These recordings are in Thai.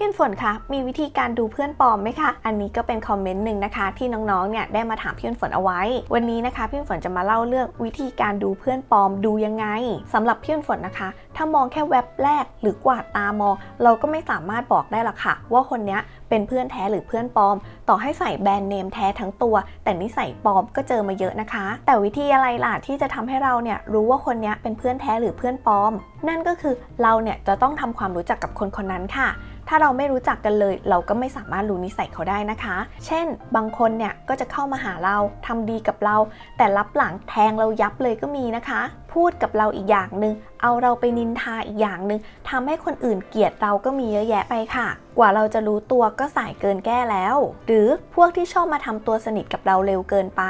พี่ฝนคะมีวิธีการดูเพื่อนปลอมไหมคะ อันนี้ก็เป็นคอมเมนต์หนึ่งนะคะ ที่น้องๆเนี่ยได้มาถามพี่ฝนเอาไว้ วันนี้นะคะพี่ฝนจะมาเล่าเรื่องวิธีการดูเพื่อนปลอมดูยังไงสำหรับพี่ฝนนะคะ ถ้ามองแค่แว็บแรกหรือกวาดตามอง เราก็ไม่สามารถบอกได้หรอกค่ะ ว่าคนเนี้ย เป็นเพื่อนแท้หรือเพื่อนปลอม ต่อให้ใส่แบรนด์เนมแท้ทั้งตัว แต่นิสัยปลอมก็เจอมาเยอะนะคะ แต่วิธีอะไรล่ะที่จะทำให้เราเนี่ยรู้ว่าคนนี้เป็นเพื่อนแท้หรือเพื่อนปลอม นั่นก็คือเราเนี่ยจะต้องทำความรู้จักกับคนคนนั้นค่ะ ถ้าเราไม่รู้จักกันเลย เราก็ไม่สามารถรู้นิสัยเขาได้นะคะ เช่น บางคนเนี่ยก็จะเข้ามาหาเราทำดีกับเรา แต่รับหลังแทงเรายับเลยก็มีนะคะพูดกับเราอีกอย่างหนึ่งเอาเราไปนินทาอีกอย่างหนึ่งทำให้คนอื่นเกลียดเราก็มีเยอะแยะไปค่ะ กว่าเราจะรู้ตัวก็สายเกินแก้แล้ว หรือพวกที่ชอบมาทำตัวสนิทกับเราเร็วเกินไป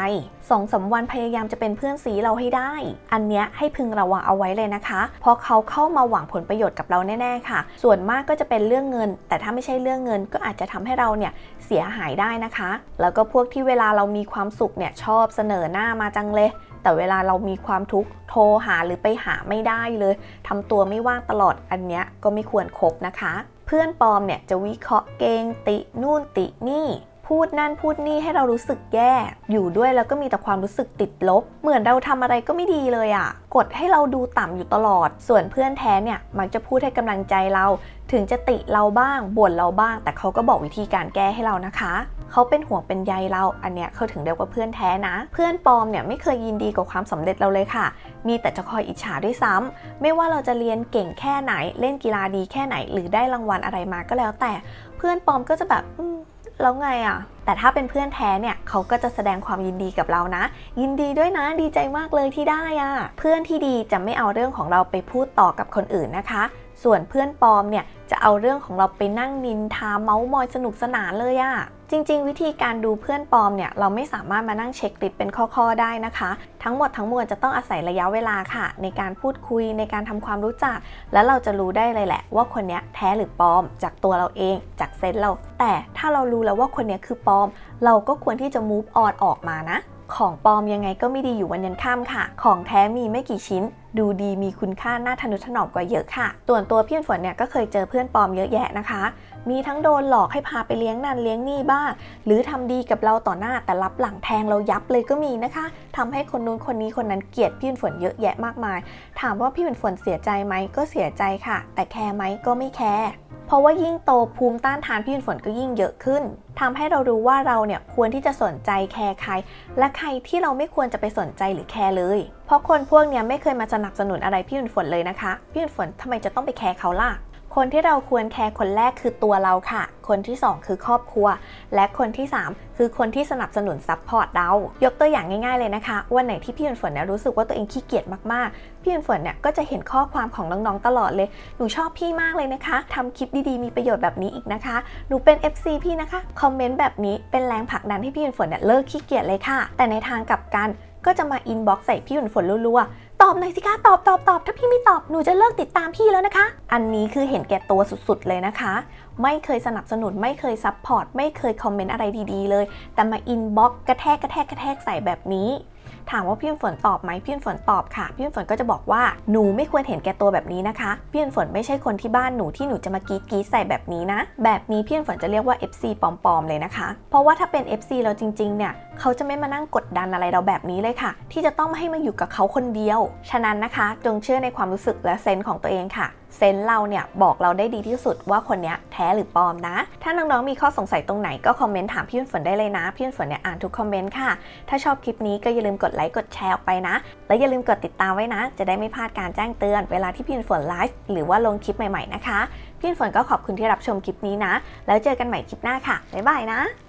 สองสามวันพยายามจะเป็นเพื่อนสีเราให้ได้ อันเนี้ยให้พึงระวังเอาไว้เลยนะคะ เพราะเขาเข้ามาหวังผลประโยชน์กับเราแน่ๆค่ะ ส่วนมากก็จะเป็นเรื่องเงิน แต่ถ้าไม่ใช่เรื่องเงินก็อาจจะทำให้เราเนี่ยเสียหายได้นะคะ แล้วก็พวกที่เวลาเรามีความสุขเนี่ยชอบเสนอหน้ามาจังเลย แต่เวลาเรามีความทุกข์ รหาหรือไปหาไม่ได้เลยทำตัวไม่ว่างตลอดอันเนี้ยก็ไม่ควรครบนะคะ เพื่อนปลอมเนี่ยจะวิเคราะห์เกงตินู่นตินี่ พูดนั่นพูดนี่ให้เรารู้สึกแย่ อยู่ด้วยแล้วก็มีแต่ความรู้สึกติดลบ เหมือนเราทำอะไรก็ไม่ดีเลยอะ่ะ กดให้เราดูต่ำอยู่ตลอด ส่วนเพื่อนแท้เนี่ยมักจะพูดให้กำลังใจเรา ถึงจะติเราบ้างบ่นเราบ้าง แต่เขาก็บอกวิธีการแก้ให้เรานะคะเขาเป็นห่วงเป็นใยเรา อันเนี้ยเขาถึงเรียกว่าเพื่อนแท้นะ เพื่อนปลอมเนี่ยไม่เคยยินดีกับความสำเร็จเราเลยค่ะ มีแต่จะคอยอิจฉาด้วยซ้ำไม่ว่าเราจะเรียนเก่งแค่ไหน เล่นกีฬาดีแค่ไหน หรือได้รางวัลอะไรมาก็แล้วแต่ เพื่อนปลอมก็จะแบบแล้วไงอะ แต่ถ้าเป็นเพื่อนแท้เนี่ยเขาก็จะแสดงความยินดีกับเรานะ ยินดีด้วยนะ ดีใจมากเลยที่ได้อะ เพื่อนที่ดีจะไม่เอาเรื่องของเราไปพูดต่อกับคนอื่นนะคะ ส่วนเพื่อนปลอมเนี่ยจะเอาเรื่องของเราไปนั่งนินทาเมาส์มอยสนุกสนานเลยอะจริง ๆ วิธีการดูเพื่อนปลอมเนี่ยเราไม่สามารถมานั่งเช็คลิสต์เป็นข้อๆได้นะคะ ทั้งหมดทั้งมวลจะต้องอาศัยระยะเวลาค่ะ ในการพูดคุยในการทำความรู้จัก แล้วเราจะรู้ได้เลยแหละ ว่าคนเนี้ยแท้หรือปลอม จากตัวเราเอง จากเซนส์เรา แต่ถ้าเรารู้แล้วว่าคนเนี้ยคือปลอม เราก็ควรที่จะ move on ออกมานะ ของปลอมยังไงก็ไม่ดีอยู่วันยันค่ำค่ะ ของแท้มีไม่กี่ชิ้น ดูดีมีคุณค่าน่าทนุถนอมกว่าเยอะค่ะส่วนตัวพี่ฝนเนี่ยก็เคยเจอเพื่อนปลอมเยอะแยะนะคะ มีทั้งโดนหลอกให้พาไปเลี้ยงนั่นเลี้ยงนี่บ้าง หรือทำดีกับเราต่อหน้าแต่รับหลังแทงเรายับเลยก็มีนะคะทำให้คนนู้นคนนี้คนนั้นเกลียดพี่ฝนเยอะแยะมากมาย ถามว่าพี่ฝนเสียใจไหมก็เสียใจค่ะ แต่แคร์ไหมก็ไม่แคร์ เพราะว่ายิ่งโตภูมิต้านทานพี่ฝนก็ยิ่งเยอะขึ้นทำให้เรารู้ว่าเราเนี่ยควรที่จะสนใจแคร์ใคร และใครที่เราไม่ควรจะไปสนใจหรือแคร์เลย เพราะคนพวกเนี้ยไม่เคยมาสนับสนุนอะไรพี่ฝนเลยนะคะ พี่ฝนทำไมจะต้องไปแคร์เขาล่ะ คนที่เราควรแคร์คนแรกคือตัวเราค่ะ คนที่ 2 คือครอบครัว และคนที่ 3 คือคนที่สนับสนุนซัพพอร์ตเรา ยกตัวอย่างง่ายๆเลยนะคะ วันไหนที่พี่ฝนเนี่ยรู้สึกว่าตัวเองขี้เกียจมากๆ พี่ฝนเนี่ยก็จะเห็นข้อความของน้องๆตลอดเลย หนูชอบพี่มากเลยนะคะทำคลิปดีๆ มีประโยชน์แบบนี้อีกนะคะ หนูเป็น FC พี่นะคะ คอมเมนต์แบบนี้เป็นแรงผลักดันให้พี่ฝนเนี่ยเลิกขี้เกียจเลยค่ะ แต่ในทางกลับกันก็จะมาอินบ็อกซ์ใส่พี่ฝนรัวๆ ตอบหน่อยสิคะตอบตอบตอบถ้าพี่ไม่ตอบหนูจะเลิกติดตามพี่แล้วนะคะ อันนี้คือเห็นแก่ตัวสุดๆเลยนะคะ ไม่เคยสนับสนุนไม่เคยซัพพอร์ตไม่เคยคอมเมนต์อะไรดีๆเลย แต่มาอินบ็อกซ์กระแทกกระแทกกระแทกใส่แบบนี้ถามว่าพี่ฝนตอบไหมพี่ฝนตอบค่ะ พี่ฝนก็จะบอกว่าหนูไม่ควรเห็นแก่ตัวแบบนี้นะคะ พี่ฝนไม่ใช่คนที่บ้านหนูที่หนูจะมากีดกีดใส่แบบนี้นะ แบบนี้พี่ฝนจะเรียกว่า FC ปลอมๆเลยนะคะ เพราะว่าถ้าเป็น FC เราจริงๆเนี่ย เขาจะไม่มานั่งกดดันอะไรเราแบบนี้เลยค่ะ ที่จะต้องมาให้มาอยู่กับเขาคนเดียว ฉะนั้นนะคะ จงเชื่อในความรู้สึกและเซนส์ของตัวเองค่ะเซนส์เราเนี่ยบอกเราได้ดีที่สุดว่าคนเนี้ยแท้หรือปลอมนะ ถ้าน้องๆมีข้อสงสัยตรงไหนก็คอมเมนต์ถามพี่ฝนได้เลยนะ พี่ฝนเนี่ยอ่านทุกคอมเมนต์ค่ะ ถ้าชอบคลิปนี้ก็อย่าลืมกดไลค์กดแชร์ออกไปนะ และอย่าลืมกดติดตามไว้นะ จะได้ไม่พลาดการแจ้งเตือนเวลาที่พี่ฝนไลฟ์หรือว่าลงคลิปใหม่ๆนะคะ พี่ฝนก็ขอบคุณที่รับชมคลิปนี้นะ แล้วเจอกันใหม่คลิปหน้าค่ะบ๊ายบายนะ